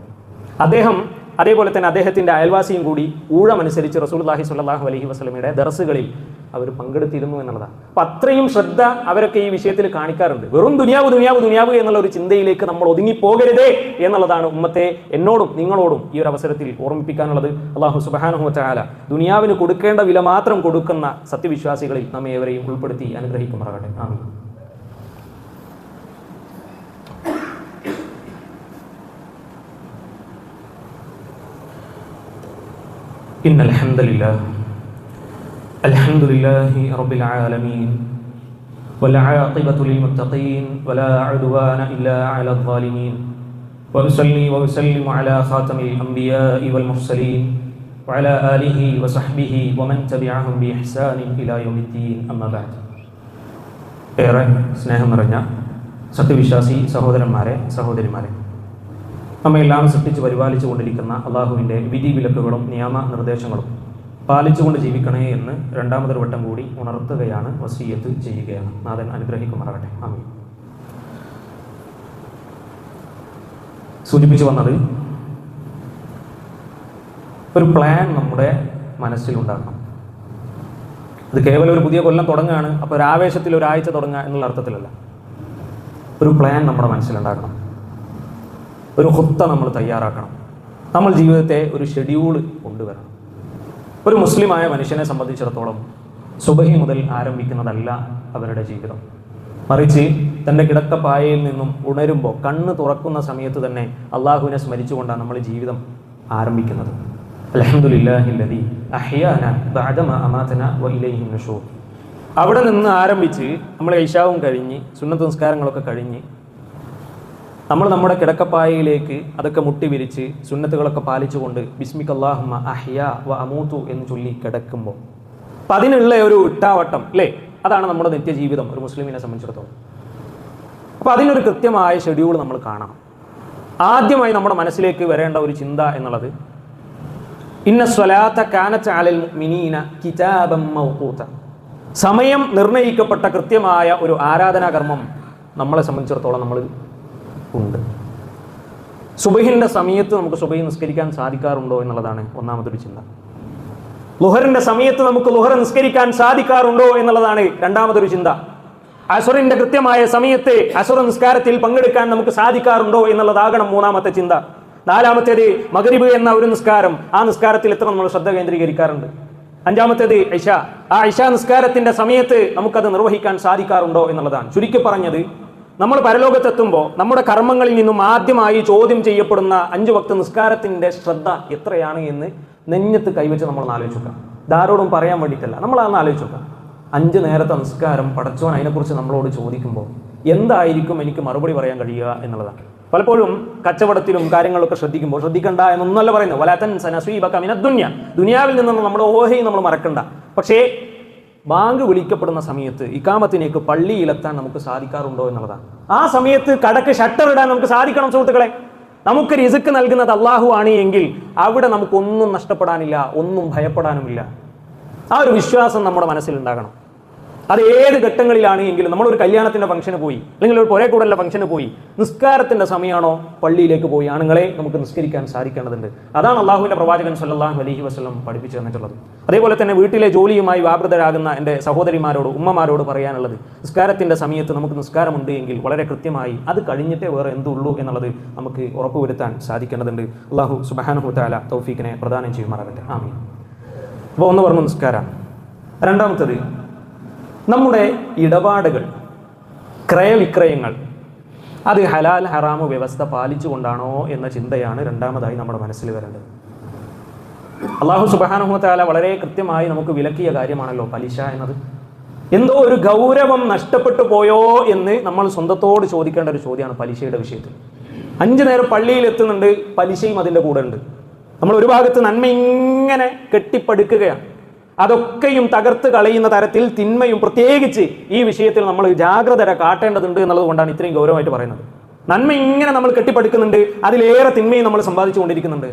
അദ്ദേഹം അതേപോലെ തന്നെ അദ്ദേഹത്തിന്റെ അയൽവാസിയും കൂടി ഊഴമനുസരിച്ച് റസൂൽല്ലാഹി സ്വല്ലല്ലാഹു അലഹി വസ്ലമിയുടെ ദർസുകളിൽ അവർ പങ്കെടുത്തിരുന്നു എന്നുള്ളതാണ്. അപ്പം അത്രയും ശ്രദ്ധ അവരൊക്കെ ഈ വിഷയത്തിൽ കാണിക്കാറുണ്ട്. വെറും ദുനിയാവ് ദുനിയാവ് ദുനിയാവ് എന്നുള്ള ഒരു ചിന്തയിലേക്ക് നമ്മൾ ഒതുങ്ങി പോകരുതേ എന്നുള്ളതാണ് ഉമ്മത്തെ എന്നോടും നിങ്ങളോടും ഈ ഒരു അവസരത്തിൽ ഓർമ്മിപ്പിക്കാനുള്ളത്. അള്ളാഹു സുബാനുഹുറ്റാല ദുനിയാവിന് കൊടുക്കേണ്ട വില മാത്രം കൊടുക്കുന്ന സത്യവിശ്വാസികളിൽ നമ്മെ ഏവരെയും ഉൾപ്പെടുത്തി അനുഗ്രഹിക്കുമാറാകട്ടെ. ആമീൻ. إن الحمد لله الحمد لله رب العالمين والعاقبة للمتقين ولا عدوان إلا على الظالمين وأصلي وأسلم على خاتم الأنبياء والمرسلين وعلى آله وصحبه ومن تبعهم بإحسان إلى يوم الدين أما بعد ഏറെ സ്നേഹം നിറഞ്ഞ സത്യവിശ്വാസി സഹോദരന്മാരെ സഹോദരിമാരെ നമ്മയെല്ലാം സൃഷ്ടിച്ച് പരിപാലിച്ചു കൊണ്ടിരിക്കുന്ന അള്ളാഹുവിന്റെ വിധി വിലക്കുകളും നിയമ നിർദ്ദേശങ്ങളും പാലിച്ചുകൊണ്ട് ജീവിക്കണേ എന്ന് രണ്ടാമതൊരു വട്ടം കൂടി ഉണർത്തുകയാണ് വസീയത്ത് ചെയ്യുകയാണ്. നാഥൻ അനുഗ്രഹിക്കുമാറാകട്ടെ. ആമീൻ. സൂചിപ്പിച്ചു വന്നത് ഒരു പ്ലാൻ നമ്മുടെ മനസ്സിലുണ്ടാക്കണം അത് കേവലം ഒരു പുതിയ കൊല്ലം തുടങ്ങുകയാണ് അപ്പോൾ ഒരു ആവേശത്തിൽ ഒരാഴ്ച തുടങ്ങുക എന്നുള്ള അർത്ഥത്തിലല്ല. ഒരു പ്ലാൻ നമ്മുടെ മനസ്സിലുണ്ടാക്കണം ഒരു ഹുത്ത നമ്മൾ തയ്യാറാക്കണം. നമ്മൾ ജീവിതത്തെ ഒരു ഷെഡ്യൂൾ കൊണ്ടുവരണം. ഒരു മുസ്ലിമായ മനുഷ്യനെ സംബന്ധിച്ചിടത്തോളം സുബഹി മുതൽ ആരംഭിക്കുന്നതല്ല അവരുടെ ജീവിതം. മറിച്ച് തന്റെ കിടക്കപ്പായയിൽ നിന്നും ഉണരുമ്പോൾ കണ്ണ് തുറക്കുന്ന സമയത്ത് തന്നെ അള്ളാഹുവിനെ സ്മരിച്ചുകൊണ്ടാണ് നമ്മൾ ജീവിതം ആരംഭിക്കുന്നത്. അവിടെ നിന്ന് ആരംഭിച്ച് നമ്മൾ ഐഷാവും കഴിഞ്ഞ് സുന്നത്ത് സംസ്കാരങ്ങളൊക്കെ കഴിഞ്ഞ് നമ്മൾ നമ്മുടെ കിടക്കപ്പായയിലേക്ക് അതൊക്കെ മുട്ടി വിരിച്ച് സുന്നത്തുകളൊക്കെ പാലിച്ചുകൊണ്ട് ബിസ്മിക് അള്ളാഹുമ അഹ്യ വ അമൂത്തു എന്ന് ചൊല്ലി കിടക്കുമ്പോൾ. അപ്പം അതിനുള്ള ഒരു ഇട്ടാവട്ടം അല്ലേ? അതാണ് നമ്മുടെ നിത്യജീവിതം ഒരു മുസ്ലിമിനെ സംബന്ധിച്ചിടത്തോളം. അപ്പോൾ അതിനൊരു കൃത്യമായ ഷെഡ്യൂൾ നമ്മൾ കാണണം. ആദ്യമായി നമ്മുടെ മനസ്സിലേക്ക് വരേണ്ട ഒരു ചിന്ത എന്നുള്ളത് ഇന്ന സ്വലാത്ത കാനത്ത് അലൽ മിനീന കിതാബം മൗഖൂത്ത സമയം നിർണയിക്കപ്പെട്ട കൃത്യമായ ഒരു ആരാധനാകർമ്മം നമ്മളെ സംബന്ധിച്ചിടത്തോളം നമ്മൾ ഉണ്ട് സുബഹിന്റെ സമയത്ത് നമുക്ക് സുബഹി നിസ്കരിക്കാൻ സാധിക്കാറുണ്ടോ എന്നുള്ളതാണ് ഒന്നാമതൊരു ചിന്ത. ലുഹറിന്റെ സമയത്ത് നമുക്ക് ലുഹർ നിസ്കരിക്കാൻ സാധിക്കാറുണ്ടോ എന്നുള്ളതാണ് രണ്ടാമതൊരു ചിന്ത. അസുറിന്റെ കൃത്യമായ സമയത്ത് അസുറ നിസ്കാരത്തിൽ പങ്കെടുക്കാൻ നമുക്ക് സാധിക്കാറുണ്ടോ എന്നുള്ളതാകണം മൂന്നാമത്തെ ചിന്ത. നാലാമത്തേത് മകരിബ് എന്ന ഒരു നിസ്കാരം. ആ നിസ്കാരത്തിൽ എത്ര നമ്മൾ ശ്രദ്ധ കേന്ദ്രീകരിക്കാറുണ്ട്? അഞ്ചാമത്തേത് ഐഷ ആ ഐഷ നിസ്കാരത്തിന്റെ സമയത്ത് നമുക്കത് നിർവഹിക്കാൻ സാധിക്കാറുണ്ടോ എന്നുള്ളതാണ്. ചുരുക്കി പറഞ്ഞത് നമ്മൾ പരലോകത്തെത്തുമ്പോൾ നമ്മുടെ കർമ്മങ്ങളിൽ നിന്നും ആദ്യമായി ചോദ്യം ചെയ്യപ്പെടുന്ന അഞ്ചു ഭക്ത നിസ്കാരത്തിന്റെ ശ്രദ്ധ എത്രയാണ് എന്ന് നെഞ്ഞത്ത് കൈവച്ച് നമ്മൾ ആലോചിച്ച് നോക്കാം. ധാരോടും പറയാൻ വേണ്ടിയിട്ടല്ല. നമ്മൾ അതൊന്ന് ആലോചിച്ച് നോക്കാം. അഞ്ച് നേരത്തെ നിസ്കാരം പടച്ചവൻ അതിനെക്കുറിച്ച് നമ്മളോട് ചോദിക്കുമ്പോൾ എന്തായിരിക്കും എനിക്ക് മറുപടി പറയാൻ കഴിയുക എന്നുള്ളതാണ്. പലപ്പോഴും കച്ചവടത്തിലും കാര്യങ്ങളൊക്കെ ശ്രദ്ധിക്കുമ്പോൾ ശ്രദ്ധിക്കണ്ട എന്നൊന്നല്ല പറയുന്നത്. വലാത്തൻ സനസ്വീബക്കമിന ദുന്യ. ദുനിയാവിൽ നിന്നും നമ്മുടെ ഓഹയും നമ്മൾ മറക്കണ്ട. പക്ഷേ ബാങ്ക് വിളിക്കപ്പെടുന്ന സമയത്ത് ഇക്കാമത്തിനേക്ക് പള്ളിയിലെത്താൻ നമുക്ക് സാധിക്കാറുണ്ടോ എന്നുള്ളതാണ്. ആ സമയത്ത് കടക്ക് ഷട്ടർ ഇടാൻ നമുക്ക് സാധിക്കണം സുഹൃത്തുക്കളെ. നമുക്ക് റിസുക്ക് നൽകുന്നത് അള്ളാഹു ആണ് എങ്കിൽ അവിടെ നമുക്കൊന്നും നഷ്ടപ്പെടാനില്ല ഒന്നും ഭയപ്പെടാനുമില്ല. ആ ഒരു വിശ്വാസം നമ്മുടെ മനസ്സിലുണ്ടാകണം. അത് ഏത് ഘട്ടങ്ങളിലാണ് എങ്കിലും നമ്മളൊരു കല്യാണത്തിന്റെ ഫംഗ്ഷന് പോയി അല്ലെങ്കിൽ ഒരു പുരേ കൂടലിന്റെ ഫംഗ്ഷന് പോയി നിസ്കാരത്തിന്റെ സമയമാണോ പള്ളിയിലേക്ക് പോയി ആണുങ്ങളെ നമുക്ക് നിസ്കരിക്കാൻ സാധിക്കേണ്ടതുണ്ട്. അതാണ് അള്ളാഹുവിന്റെ പ്രവാചകൻ സല്ലാഹു അലഹി വസ്ലം പഠിപ്പിച്ചു തന്നിട്ടുള്ളത്. അതേപോലെ തന്നെ വീട്ടിലെ ജോലിയുമായി വ്യാപൃതരാകുന്ന എന്റെ സഹോദരിമാരോട് ഉമ്മമാരോട് പറയാനുള്ളത് നിസ്കാരത്തിന്റെ സമയത്ത് നമുക്ക് നിസ്കാരമുണ്ട് എങ്കിൽ വളരെ കൃത്യമായി അത് കഴിഞ്ഞിട്ടേ വേറെ എന്തുള്ളൂ എന്നുള്ളത് നമുക്ക് ഉറപ്പുവരുത്താൻ സാധിക്കേണ്ടതുണ്ട്. അള്ളാഹു സുബാനുഹുത്താല തൗഫീഖിനെ പ്രദാനം ചെയ്യുമാറാകട്ടെ. ആമീൻ. അപ്പോൾ ഒന്ന് പറഞ്ഞു നിസ്കാരം. രണ്ടാമത്തത് നമ്മുടെ ഇടപാടുകൾ ക്രയവിക്രയങ്ങൾ അത് ഹലാൽ ഹറാമ് വ്യവസ്ഥ പാലിച്ചുകൊണ്ടാണോ എന്ന ചിന്തയാണ് രണ്ടാമതായി നമ്മുടെ മനസ്സിൽ വരേണ്ടത്. അള്ളാഹു സുബാനുഹത്താല വളരെ കൃത്യമായി നമുക്ക് വിലക്കിയ കാര്യമാണല്ലോ പലിശ എന്നത്. എന്തോ ഒരു ഗൗരവം നഷ്ടപ്പെട്ടു പോയോ എന്ന് നമ്മൾ സ്വന്തത്തോട് ചോദിക്കേണ്ട ഒരു ചോദ്യമാണ് പലിശയുടെ വിഷയത്തിൽ. അഞ്ചു നേരം പള്ളിയിൽ എത്തുന്നുണ്ട് പലിശയും അതിന്റെ കൂടെ ഉണ്ട്. നമ്മൾ ഒരു ഭാഗത്ത് നന്മ ഇങ്ങനെ കെട്ടിപ്പടുക്കുകയാണ്. അതൊക്കെയും തകർത്ത് കളയുന്ന തരത്തിൽ തിന്മയും പ്രത്യേകിച്ച് ഈ വിഷയത്തിൽ നമ്മൾ ജാഗ്രത കാട്ടേണ്ടതുണ്ട് എന്നുള്ളത് കൊണ്ടാണ് ഇത്രയും ഗൗരവമായിട്ട് പറയുന്നത്. നന്മ ഇങ്ങനെ നമ്മൾ കെട്ടിപ്പടുക്കുന്നുണ്ട് അതിലേറെ തിന്മയും നമ്മൾ സമ്പാദിച്ചുകൊണ്ടിരിക്കുന്നുണ്ട്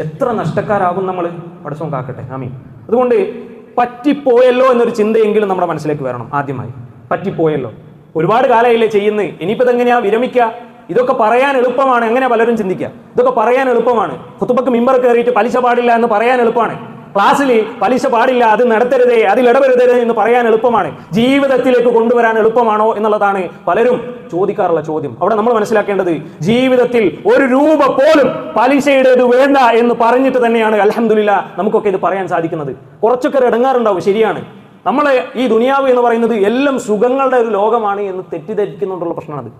എത്ര നഷ്ടക്കാരാകും നമ്മൾ? പടസവും കാക്കട്ടെ. ആമീൻ. അതുകൊണ്ട് പറ്റിപ്പോയല്ലോ എന്നൊരു ചിന്തയെങ്കിലും നമ്മുടെ മനസ്സിലേക്ക് വരണം ആദ്യമായി. പറ്റിപ്പോയല്ലോ. ഒരുപാട് കാലമായില്ലേ ചെയ്യുന്നത്. ഇനിയിപ്പോൾ ഇതെങ്ങനെയാ വിരമിക്കുക? ഇതൊക്കെ പറയാൻ എളുപ്പമാണ്. എങ്ങനെ പലരും ചിന്തിക്കുക? ഇതൊക്കെ പറയാൻ എളുപ്പമാണ്. കുത്തുബക്ക് മിമ്പർ കയറിയിട്ട് പലിശ പാടില്ല എന്ന് പറയാൻ എളുപ്പമാണ്. ക്ലാസ്സിൽ പലിശ പാടില്ല അത് നടത്തരുതേ അതിൽ ഇടപെടരുതേ എന്ന് പറയാൻ എളുപ്പമാണ്. ജീവിതത്തിലേക്ക് കൊണ്ടുവരാൻ എളുപ്പമാണോ എന്നുള്ളതാണ് പലരും ചോദിക്കാറുള്ള ചോദ്യം. അവിടെ നമ്മൾ മനസ്സിലാക്കേണ്ടത് ജീവിതത്തിൽ ഒരു രൂപ പോലും പലിശയുടേത് വേണ്ട എന്ന് പറഞ്ഞിട്ട് തന്നെയാണ് അലഹമില്ല നമുക്കൊക്കെ ഇത് പറയാൻ സാധിക്കുന്നത്. കുറച്ചൊക്കെ ഇടങ്ങാറുണ്ടാവും ശരിയാണ്. നമ്മളെ ഈ ദുനിയാവ് എന്ന് പറയുന്നത് എല്ലാം സുഖങ്ങളുടെ ഒരു ലോകമാണ് എന്ന് തെറ്റിദ്ധരിക്കുന്നുണ്ടുള്ള പ്രശ്നമാണത്.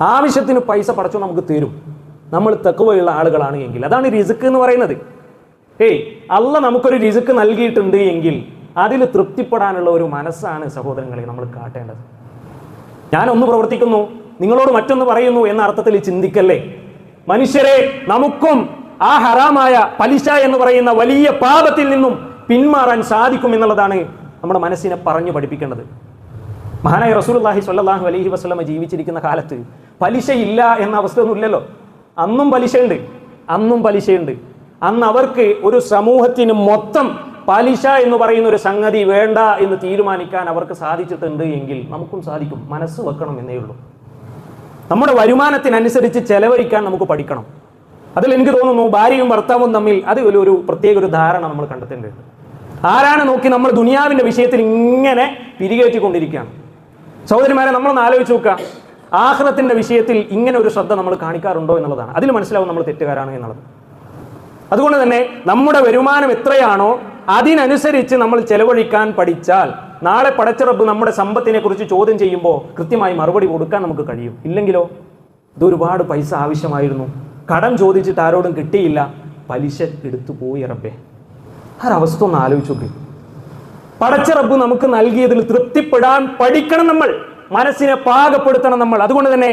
ആവശ്യത്തിന് പൈസ പടച്ചോ നമുക്ക് തരും. നമ്മൾ തെക്കുവയുള്ള ആളുകളാണ് എങ്കിൽ. അതാണ് റിസ്ക് എന്ന് പറയുന്നത്. ഏയ് അല്ല നമുക്കൊരു രിസുക്ക് നൽകിയിട്ടുണ്ട് എങ്കിൽ അതിൽ തൃപ്തിപ്പെടാനുള്ള ഒരു മനസ്സാണ് സഹോദരങ്ങളെ നമ്മൾ കാട്ടേണ്ടത്. ഞാനൊന്ന് പ്രവർത്തിക്കുന്നു നിങ്ങളോട് മറ്റൊന്ന് പറയുന്നു എന്ന അർത്ഥത്തിൽ ചിന്തിക്കല്ലേ? മനുഷ്യരെ നമുക്കും ആ ഹറാമായ പലിശ എന്ന് പറയുന്ന വലിയ പാപത്തിൽ നിന്നും പിന്മാറാൻ സാധിക്കും എന്നുള്ളതാണ് നമ്മുടെ മനസ്സിനെ പറഞ്ഞു പഠിപ്പിക്കേണ്ടത്. മഹാനായ റസൂലുള്ളാഹി സ്വല്ലല്ലാഹു അലഹി വസ്ലമ ജീവിച്ചിരിക്കുന്ന കാലത്ത് പലിശയില്ല എന്ന അവസ്ഥയൊന്നുമില്ലല്ലോ. അന്നും പലിശയുണ്ട് അന്നും പലിശയുണ്ട്. അന്ന് അവർക്ക് ഒരു സമൂഹത്തിന് മൊത്തം പലിശ എന്ന് പറയുന്ന ഒരു സംഗതി വേണ്ട എന്ന് തീരുമാനിക്കാൻ അവർക്ക് സാധിച്ചിട്ടുണ്ട് എങ്കിൽ നമുക്കും സാധിക്കും. മനസ്സ് വെക്കണം എന്നേ ഉള്ളൂ. നമ്മുടെ വരുമാനത്തിനനുസരിച്ച് ചെലവഴിക്കാൻ നമുക്ക് പഠിക്കണം. അതിൽ എനിക്ക് തോന്നുന്നു ഭാര്യയും ഭർത്താവും തമ്മിൽ അത് ഒരു പ്രത്യേക ഒരു ധാരണ നമ്മൾ കണ്ടെത്തേണ്ടതുണ്ട്. ആരാണ് നോക്കി നമ്മൾ ദുനിയാവിന്റെ വിഷയത്തിൽ ഇങ്ങനെ പിരികേറ്റിക്കൊണ്ടിരിക്കുകയാണ്? സഹോദരിമാരെ നമ്മളൊന്ന് ആലോചിച്ച് നോക്കാം ആഹ്ലത്തിന്റെ വിഷയത്തിൽ ഇങ്ങനെ ഒരു ശ്രദ്ധ നമ്മൾ കാണിക്കാറുണ്ടോ എന്നുള്ളതാണ്. അതിൽ മനസ്സിലാവും നമ്മൾ തെറ്റുകാരാണ് എന്നുള്ളത്. അതുകൊണ്ട് തന്നെ നമ്മുടെ വരുമാനം എത്രയാണോ അതിനനുസരിച്ച് നമ്മൾ ചെലവഴിക്കാൻ പഠിച്ചാൽ നാളെ പടച്ചിറപ്പ് നമ്മുടെ സമ്പത്തിനെ കുറിച്ച് ചോദ്യം ചെയ്യുമ്പോൾ കൃത്യമായി മറുപടി കൊടുക്കാൻ നമുക്ക് കഴിയും. ഇല്ലെങ്കിലോ? ഇതൊരുപാട് പൈസ ആവശ്യമായിരുന്നു. കടം ചോദിച്ചിട്ട് ആരോടും കിട്ടിയില്ല. പലിശ എടുത്തു പോയി റബ്ബേ. ആ ഒരു അവസ്ഥ ഒന്ന് ആലോചിച്ച് നോക്കി. പടച്ച റബ്ബ് നമുക്ക് നൽകിയതിൽ തൃപ്തിപ്പെടാൻ പഠിക്കണം നമ്മൾ. മനസ്സിനെ പാകപ്പെടുത്തണം നമ്മൾ. അതുകൊണ്ട് തന്നെ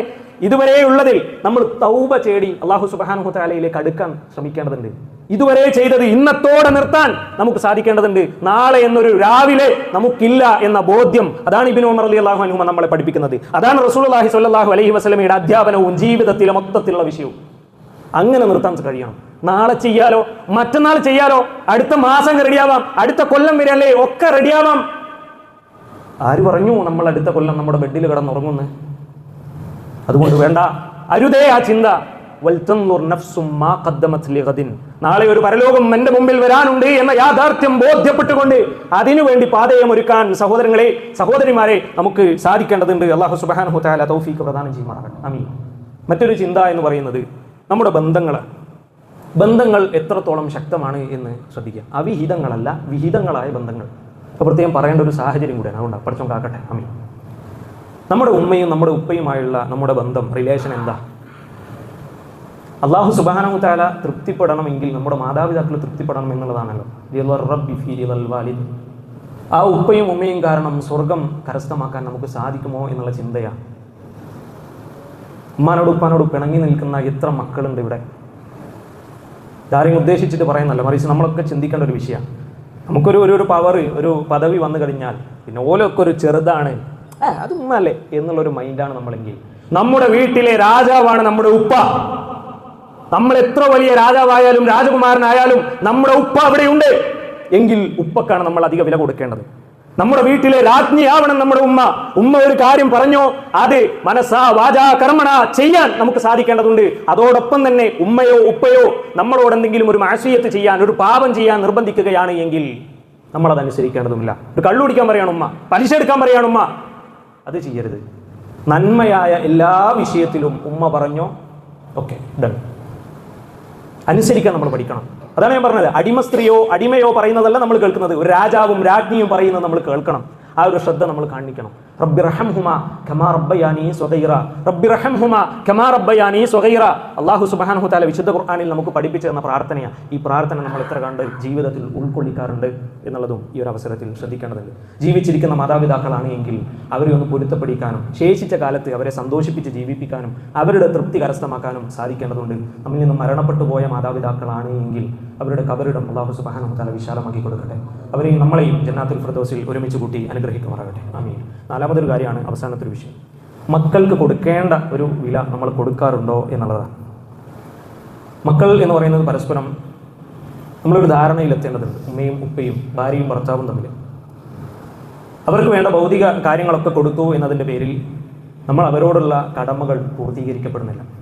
ഇതുവരെ ഉള്ളതിൽ നമ്മൾ തൗബ ചേടി അള്ളാഹു സുബാനു താലയിലേക്ക് അടുക്കാൻ ശ്രമിക്കേണ്ടതുണ്ട്. ഇതുവരെ ചെയ്തത് ഇന്നത്തോടെ നിർത്താൻ നമുക്ക് സാധിക്കേണ്ടതുണ്ട്. നാളെ എന്നൊരു രാവിലെ നമുക്കില്ല എന്ന ബോധ്യം അതാണ് ഇബിൻ ഉമർ അലി അള്ളാഹു അനുമ നമ്മളെ പഠിപ്പിക്കുന്നത്. അതാണ് റസൂൽഹി സ്വല്ലാഹു അലൈഹി വസ്ലമയുടെ അധ്യാപനവും ജീവിതത്തിലെ മൊത്തത്തിലുള്ള വിഷയവും. അങ്ങനെ നിർത്താൻ കഴിയണം. നാളെ ചെയ്യാലോ മറ്റന്നാൾ ചെയ്യാലോ അടുത്ത മാസം റെഡിയാവാം അടുത്ത കൊല്ലം വരെ അല്ലേ ഒക്കെ റെഡിയാവാം. ആര് പറഞ്ഞു നമ്മൾ അടുത്ത കൊല്ലം നമ്മുടെ ബെഡിൽ കിടന്നുറങ്ങുന്നു അതുകൊണ്ട് വേണ്ട. അരുതേ ആ ചിന്ത. നാളെ ഒരു പരലോകം എന്റെ മുമ്പിൽ വരാനുണ്ട് എന്ന യാഥാർത്ഥ്യം ബോധ്യപ്പെട്ടുകൊണ്ട് അതിനുവേണ്ടി പാതയം ഒരുക്കാൻ സഹോദരങ്ങളെ സഹോദരിമാരെ നമുക്ക് സാധിക്കേണ്ടതുണ്ട്. അള്ളാഹു സുബാനഹു താല തൗഫീഖ് പ്രദാനം ചെയ്യുമാറാകട്ടെ. അമീൻ മറ്റൊരു ചിന്ത എന്ന് പറയുന്നത് നമ്മുടെ ബന്ധങ്ങൾ ബന്ധങ്ങൾ എത്രത്തോളം ശക്തമാണ് എന്ന് ശ്രദ്ധിക്കുക. അവിഹിതങ്ങളല്ല വിഹിതങ്ങളായ ബന്ധങ്ങൾ. പ്രത്യേകം പറയേണ്ട ഒരു സാഹചര്യം കൂടിയാണ്. അതുകൊണ്ട് പഠിച്ചോ കാക്കട്ടെ. നമ്മുടെ ഉമ്മയും നമ്മുടെ ഉപ്പയുമായുള്ള നമ്മുടെ ബന്ധം റിലേഷൻ എന്താ? അള്ളാഹു സുബാനു താല തൃപ്തിപ്പെടണമെങ്കിൽ നമ്മുടെ മാതാപിതാക്കൾ തൃപ്തിപ്പെടണം എന്നുള്ളതാണല്ലോ. ആ ഉപ്പയും ഉമ്മയും കാരണം സ്വർഗം കരസ്ഥമാക്കാൻ നമുക്ക് സാധിക്കുമോ എന്നുള്ള ചിന്തയാണ് ഉമ്മാനോട് ഉപ്പാനോട് പിണങ്ങി നിൽക്കുന്ന എത്ര മക്കളുണ്ട് ഇവിടെ. ഇതാരെയും ഉദ്ദേശിച്ചിട്ട് പറയുന്നല്ല മറിച്ച് നമ്മളൊക്കെ ചിന്തിക്കേണ്ട ഒരു വിഷയമാണ്. നമുക്കൊരു ഒരു പവർ ഒരു പദവി വന്നു കഴിഞ്ഞാൽ പിന്നെ ഓലൊക്കെ ഒരു ചെറുതാണ്. ഏ അത് ഉമ്മല്ലേ? എന്നുള്ളൊരു മൈൻഡാണ് നമ്മളെങ്കിൽ. നമ്മുടെ വീട്ടിലെ രാജാവാണ് നമ്മുടെ ഉപ്പ. നമ്മൾ എത്ര വലിയ രാജാവായാലും രാജകുമാരനായാലും നമ്മുടെ ഉപ്പ അവിടെയുണ്ട്. എങ്കിൽ ഉപ്പക്കാണ് നമ്മൾ അധിക വില കൊടുക്കേണ്ടത്. നമ്മുടെ വീട്ടിലെ രാജ്ഞിയാവണം നമ്മുടെ ഉമ്മ. ഉമ്മ ഒരു കാര്യം പറഞ്ഞോ? അത് മനസ്സാ വാചാ കർമ്മണ ചെയ്യാൻ നമുക്ക് സാധിക്കേണ്ടതുണ്ട്. അതോടൊപ്പം തന്നെ ഉമ്മയോ ഉപ്പയോ നമ്മളോട് എന്തെങ്കിലും ഒരു മാസീയത്ത് ചെയ്യാൻ ഒരു പാപം ചെയ്യാൻ നിർബന്ധിക്കുകയാണ് എങ്കിൽ നമ്മൾ അത് അനുസരിക്കേണ്ടതുമില്ല ഒരു കള്ളു കുടിക്കാൻ പറയാണ് ഉമ്മ. പലിശ എടുക്കാൻ പറയാണ് ഉമ്മ. അത് ചെയ്യരുത്. നന്മയായ എല്ലാ വിഷയത്തിലും ഉമ്മ പറഞ്ഞോ? ഓക്കെ ഡൺ അനുസരിക്കാൻ നമ്മൾ പഠിക്കണം. അതാണ് ഞാൻ പറഞ്ഞത്. അടിമ സ്ത്രീയോ അടിമയോ പറയുന്നതല്ല നമ്മൾ കേൾക്കുന്നത്. ഒരു രാജാവും രാജ്ഞിയും പറയുന്നത് നമ്മൾ കേൾക്കണം. ആ ഒരു ശ്രദ്ധ നമ്മൾ കാണിക്കണം. സ്വഗൈറ. സ്വഗൈറ. അള്ളാഹു സുബ്ഹാനഹു തആല വിശുദ്ധ ഖുർആനിൽ നമുക്ക് പഠിപ്പിച്ചു തന്ന പ്രാർത്ഥനയാണ് ഈ പ്രാർത്ഥന നമ്മൾ എത്ര കണ്ട് ജീവിതത്തിൽ ഉൾക്കൊള്ളിക്കാറുണ്ട് എന്നുള്ളതും ഈ ഒരു അവസരത്തിൽ ശ്രദ്ധിക്കേണ്ടതുണ്ട്. ജീവിച്ചിരിക്കുന്ന മാതാപിതാക്കളാണ് എങ്കിൽ അവരെ ഒന്ന് പൊരുത്തപ്പെടിക്കാനും ശേഷിച്ച കാലത്ത് അവരെ സന്തോഷിപ്പിച്ച് ജീവിപ്പിക്കാനും അവരുടെ തൃപ്തി കരസ്ഥമാക്കാനും സാധിക്കേണ്ടതുണ്ട്. നമ്മിൽ നിന്ന് മരണപ്പെട്ടു പോയ മാതാപിതാക്കളാണ് എങ്കിൽ അവരുടെ കബറിടം അള്ളാഹു സുബ്ഹാനഹു തആല വിശാലമാക്കി കൊടുക്കട്ടെ. അവരെയും നമ്മളെയും ജന്നാത്തുൽ ഫ്രദോസിൽ ഒരുമിച്ച് കൂട്ടി അനുഗ്രഹിക്കുമാറാകട്ടെ. ആമീൻ. നാലാമതൊരു കാര്യമാണ് അവസാനത്തെ ഒരു വിഷയം. മക്കൾക്ക് കൊടുക്കേണ്ട ഒരു വില നമ്മൾ കൊടുക്കാറുണ്ടോ എന്നുള്ളതാണ്. മക്കൾ എന്ന് പറയുന്നത് പരസ്പരം നമ്മളൊരു ധാരണയിലെത്തേണ്ടതുണ്ട്. ഉമ്മയും ഉപ്പയും ഭാര്യയും ഭർത്താവും തമ്മിൽ. അവർക്ക് വേണ്ട ഭൗതിക കാര്യങ്ങളൊക്കെ കൊടുത്തു എന്നതിന്റെ പേരിൽ നമ്മൾ അവരോടുള്ള കടമകൾ പൂർത്തീകരിക്കപ്പെടുന്നില്ല.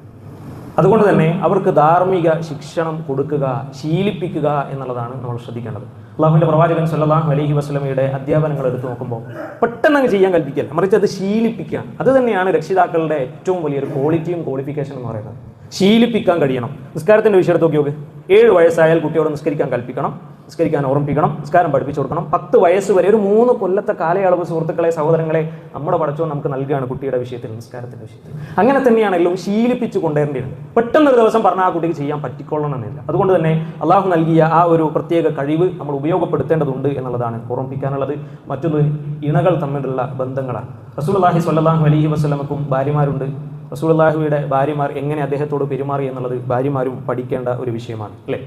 അതുകൊണ്ട് തന്നെ അവർക്ക് ധാർമ്മിക ശിക്ഷണം കൊടുക്കുക ശീലിപ്പിക്കുക എന്നുള്ളതാണ് നമ്മൾ ശ്രദ്ധിക്കേണ്ടത്. അള്ളാഹുവിന്റെ പ്രവാചകൻ സല്ലല്ലാഹു അലഹി വസ്ലമയുടെ അധ്യാപനങ്ങൾ എടുത്തു നോക്കുമ്പോൾ പെട്ടെന്ന് അങ്ങ് ചെയ്യാൻ കൽപ്പിക്കുക മറിച്ച് അത് ശീലിപ്പിക്കുക. അത് തന്നെയാണ് രക്ഷിതാക്കളുടെ ഏറ്റവും വലിയൊരു ക്വാളിറ്റിയും ക്വാളിഫിക്കേഷൻ എന്ന് പറയുന്നത്. ശീലിപ്പിക്കാൻ കഴിയണം. നിസ്കാരത്തിന്റെ വിഷയത്തെ നോക്ക്. ഏഴ് വയസ്സായാൽ കുട്ടിയോട് നിസ്കരിക്കാൻ കൽപ്പിക്കണം. നിസ്കരിക്കാൻ ഓർമ്മിപ്പിക്കണം നിസ്കാരം പഠിപ്പിച്ചു കൊടുക്കണം. പത്ത് വയസ്സ് വരെ ഒരു മൂന്ന് കൊല്ലത്തെ കാലയളവ് സുഹൃത്തുക്കളെ സഹോദരങ്ങളെ നമ്മുടെ പടച്ചോ നമുക്ക് നൽകുകയാണ് കുട്ടിയുടെ വിഷയത്തിൽ നിസ്കാരത്തിന്റെ വിഷയത്തിൽ. അങ്ങനെ തന്നെയാണ് എല്ലാം ശീലിപ്പിച്ചു കൊണ്ടുവരേണ്ടിയിരുന്നത് പെട്ടെന്ന് ഒരു ദിവസം പറഞ്ഞാൽ ആ കുട്ടിക്ക് ചെയ്യാൻ പറ്റിക്കൊള്ളണമെന്നില്ല. അതുകൊണ്ട് തന്നെ അള്ളാഹു നൽകിയ ആ ഒരു പ്രത്യേക കഴിവ് നമ്മൾ ഉപയോഗപ്പെടുത്തേണ്ടതുണ്ട് എന്നുള്ളതാണ് ഓർമ്മിപ്പിക്കാനുള്ളത്. മറ്റൊന്ന് ഇണകൾ തമ്മിലുള്ള ബന്ധങ്ങളാണ്. റസൂൽഹി സ്വല്ലാഹു അലഹി വസ്ലമക്കും ഭാര്യമാരുണ്ട്. റസൂൽ അള്ളാഹുവിയുടെ ഭാര്യമാർ എങ്ങനെ അദ്ദേഹത്തോട് പെരുമാറി എന്നുള്ളത് ഭാര്യമാരും പഠിക്കേണ്ട ഒരു വിഷയമാണ് അല്ലേ?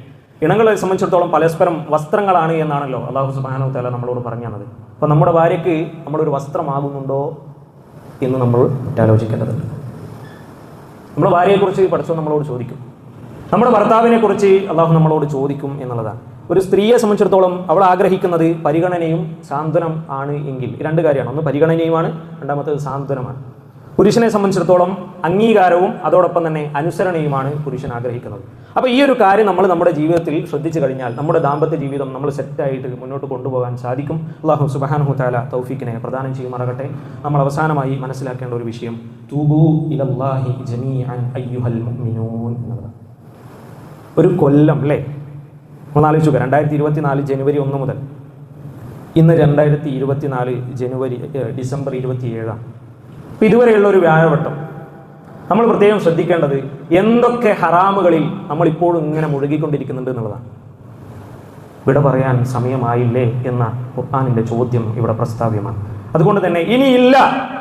ഇണങ്ങളെ സംബന്ധിച്ചിടത്തോളം പരസ്പരം വസ്ത്രങ്ങളാണ് എന്നാണല്ലോ അള്ളാഹു സുബാനോ തല നമ്മളോട് പറഞ്ഞു തന്നത് അപ്പോൾ നമ്മുടെ ഭാര്യയ്ക്ക് നമ്മളൊരു വസ്ത്രമാകുന്നുണ്ടോ എന്ന് നമ്മൾ ആലോചിക്കേണ്ടതുണ്ട്. നമ്മുടെ ഭാര്യയെക്കുറിച്ച് പഠിച്ചോ നമ്മളോട് ചോദിക്കും. നമ്മുടെ ഭർത്താവിനെ കുറിച്ച് അള്ളാഹു നമ്മളോട് ചോദിക്കും എന്നുള്ളതാണ്. ഒരു സ്ത്രീയെ സംബന്ധിച്ചിടത്തോളം അവൾ ആഗ്രഹിക്കുന്നത് പരിഗണനയും സാന്ത്വനം ആണ് എങ്കിൽ രണ്ട് കാര്യമാണ്. ഒന്ന് പരിഗണനയുമാണ് രണ്ടാമത്തേത് സാന്ത്വനമാണ്. പുരുഷനെ സംബന്ധിച്ചിടത്തോളം അംഗീകാരവും അതോടൊപ്പം തന്നെ അനുസരണയുമാണ് പുരുഷൻ ആഗ്രഹിക്കുന്നത്. അപ്പോൾ ഈ ഒരു കാര്യം നമ്മൾ നമ്മുടെ ജീവിതത്തിൽ ശ്രദ്ധിച്ചു കഴിഞ്ഞാൽ നമ്മുടെ ദാമ്പത്യ ജീവിതം നമ്മൾ സെറ്റായിട്ട് മുന്നോട്ട് കൊണ്ടുപോകാൻ സാധിക്കും. അള്ളാഹു സുബാനഹു താല തൗഫീഖിനെ പ്രദാനം ചെയ്യുമാറാകട്ടെ. നമ്മൾ അവസാനമായി മനസ്സിലാക്കേണ്ട ഒരു വിഷയം ജമീഅൻ അയ്യുഹൽ മുഅ്മിനൂൻ ഒരു കൊല്ലം അല്ലേ? നമ്മൾ ആലോചിക്കുക രണ്ടായിരത്തി ഇരുപത്തി നാല് ജനുവരി ഒന്ന് മുതൽ. ഇന്ന് രണ്ടായിരത്തി ഇരുപത്തി നാല് ജനുവരി ഡിസംബർ ഇരുപത്തി ഏഴാണ് അപ്പം ഇതുവരെയുള്ള ഒരു വ്യാഴവട്ടം നമ്മൾ പ്രത്യേകം ശ്രദ്ധിക്കേണ്ടത് എന്തൊക്കെ ഹറാമുകളിൽ നമ്മൾ ഇപ്പോഴും ഇങ്ങനെ മുഴുകിക്കൊണ്ടിരിക്കുന്നുണ്ട് എന്നുള്ളതാണ്. വിട പറയാൻ സമയമായില്ലേ എന്ന ഖുർആാനിന്റെ ചോദ്യം ഇവിടെ പ്രസ്താവ്യമാണ്. അതുകൊണ്ട് തന്നെ ഇനിയില്ല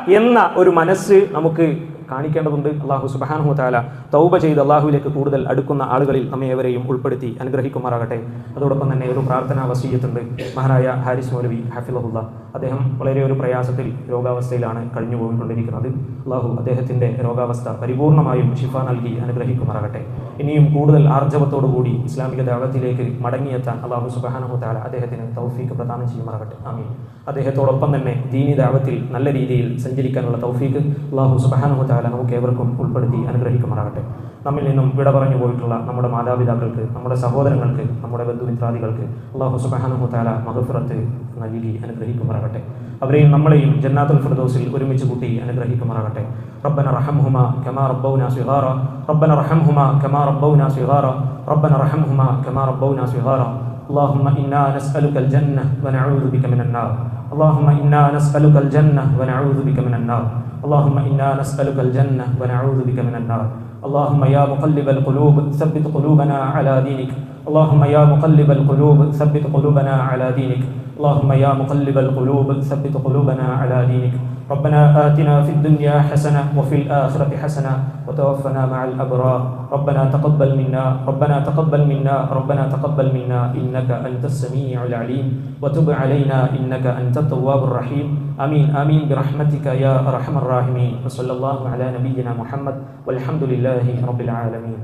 എന്ന ഒരു മനസ്സ് നമുക്ക് കാണിക്കേണ്ടതുണ്ട്. അള്ളാഹു സുബാനഹു താല തൗബ ചെയ്ത് അള്ളാഹുവിലേക്ക് കൂടുതൽ അടുക്കുന്ന ആളുകളിൽ നമ്മേവരെയും ഉൾപ്പെടുത്തി അനുഗ്രഹിക്കുമാറാകട്ടെ. അതോടൊപ്പം തന്നെ ഒരു പ്രാർത്ഥനാ വസീയത്തുണ്ട്. മഹാരായ ഹാരിസ് മൗലവി ഹഫിലഹുല്ല അദ്ദേഹം വളരെ ഒരു പ്രയാസത്തിൽ രോഗാവസ്ഥയിലാണ് കഴിഞ്ഞു പോയിക്കൊണ്ടിരിക്കുന്നത് അള്ളാഹു അദ്ദേഹത്തിന്റെ രോഗാവസ്ഥ പരിപൂർണമായും ഷിഫ നൽകി അനുഗ്രഹിക്കുമാറാകട്ടെ. ഇനിയും കൂടുതൽ ആർജവത്തോടുകൂടി ഇസ്ലാമിക ദാവത്തിലേക്ക് മടങ്ങിയെത്താൻ അള്ളാഹു സുബാനഹു താല അദ്ദേഹത്തിന് തൗഫീക്ക് പ്രദാനം ചെയ്യുമാറാകട്ടെ. ആമീൻ. അദ്ദേഹത്തോടൊപ്പം തന്നെ ദീനി ദാവത്തിൽ നല്ല രീതിയിൽ സഞ്ചരിക്കാനുള്ള തൗഫീക്ക് അള്ളാഹു സുബാനഹു താല നമുക്ക് ഏവർക്കും ഉൾപ്പെടുത്തി അനുഗ്രഹിക്കുമാറാകട്ടെ. നമ്മിൽ നിന്നും വിട പറഞ്ഞു പോയിട്ടുള്ള നമ്മുടെ മാതാപിതാക്കൾക്ക് നമ്മുടെ സഹോദരങ്ങൾക്ക് നമ്മുടെ ബന്ധുമിത്രാദികൾക്ക് അള്ളാഹു സുബാനഹു താല മഹഫിറത്ത് നൽകി അനുഗ്രഹിക്കുമാറാകട്ടെ അവരെയും നമ്മളെയും ജന്നാത്തുൽ ഫിർദൗസിൽ ഒരുമിച്ച് കൂട്ടി അനുഗ്രഹിക്കുമാറാകട്ടെ ربنا رحمهما كما ربونا صغارا ربنا رحمهما كما ربونا صغارا ربنا رحمهما كما ربونا صغارا اللهم إنا نسألك الجنة ونعوذ بك من النار. اللهم إنا نسألك الجنة ونعوذ بك من النار. اللهم إنا نسألك الجنة ونعوذ بك من النار. اللهم يا مقلب القلوب ثبت قلوبنا على دينك. اللهم يا مقلب القلوب ثبت قلوبنا على دينك. اللهم يا مقلب القلوب ثبت قلوبنا على دينك. ربنا آتنا في الدنيا حسنة وفي الآخرة حسنة وتوفنا مع الأبرار. ربنا تقبل منا ربنا تقبل منا ربنا تقبل منا إنك أنت السميع العليم. وتب علينا إنك أنت التواب الرحيم. آمين آمين. برحمتك يا أرحم الراحمين. وصلى الله على نبينا محمد والحمد لله رب العالمين.